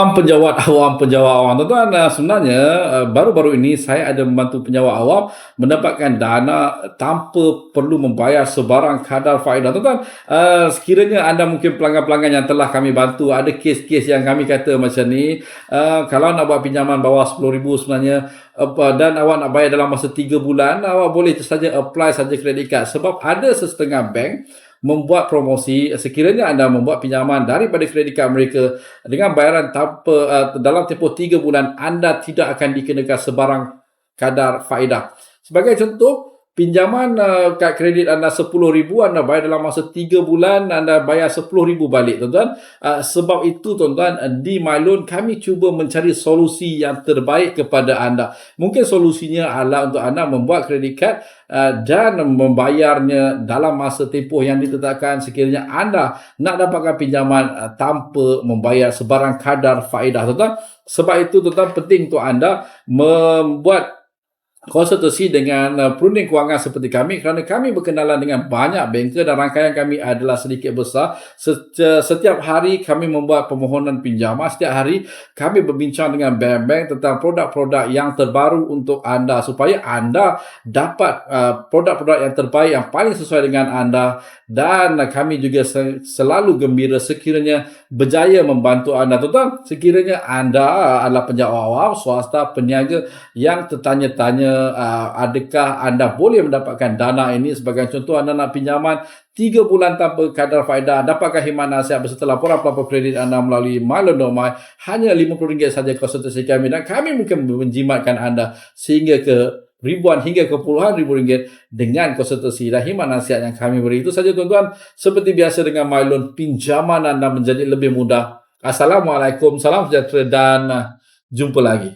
Awam penjawat awam penjawat awam. Tuan-tuan uh, sebenarnya uh, baru-baru ini saya ada membantu penjawat awam mendapatkan dana tanpa perlu membayar sebarang kadar faedah. Tuan-tuan uh, sekiranya anda mungkin pelanggan-pelanggan yang telah kami bantu ada kes-kes yang kami kata macam ni kalau nak buat pinjaman bawah 10000 sebenarnya dan awak nak bayar dalam masa 3 bulan awak boleh saja apply saja kredit kad. Sebab ada setengah bank membuat promosi sekiranya anda membuat pinjaman daripada kredit kad mereka dengan bayaran tanpa uh, dalam tempoh 3 bulan anda tidak akan dikenakan sebarang kadar faedah. Sebagai contoh, pinjaman uh, kad kredit anda RM10,000 anda bayar dalam masa 3 bulan anda bayar RM10,000 balik tuan-tuan. Uh, sebab itu tuan-tuan uh, di MyLoan kami cuba mencari solusi yang terbaik kepada anda. Mungkin solusinya adalah untuk anda membuat kredit kad uh, dan membayarnya dalam masa tempoh yang ditetapkan. Sekiranya anda nak dapatkan pinjaman uh, tanpa membayar sebarang kadar faedah tuan-tuan. Sebab itu tuan-tuan penting untuk anda membuat konsultasi dengan uh, perunding kewangan seperti kami kerana kami berkenalan dengan banyak banker dan rangkaian kami adalah sedikit besar. Setiap hari kami membuat permohonan pinjaman. Setiap hari kami berbincang dengan bank-bank tentang produk-produk yang terbaru untuk anda supaya anda dapat uh, produk-produk yang terbaik yang paling sesuai dengan anda dan kami juga selalu gembira sekiranya berjaya membantu anda. Tuan-tuan, sekiranya anda adalah penjawat awam, swasta, peniaga yang tertanya-tanya uh, adakah anda boleh mendapatkan dana ini sebagai contoh anda nak pinjaman 3 bulan tanpa kadar faedah dapatkan khidmat nasihat beserta laporan pelapor kredit anda melalui Mylonomai hanya RM50 saja konsultasi kami dan kami mungkin menjimatkan anda sehingga ke ribuan hingga ke puluhan ribu ringgit dengan konsultasi dan khidmat nasihat yang kami beri. Itu saja tuan-tuan. Seperti biasa dengan MyLoan pinjaman anda menjadi lebih mudah. Assalamualaikum salam sejahtera dan uh, jumpa lagi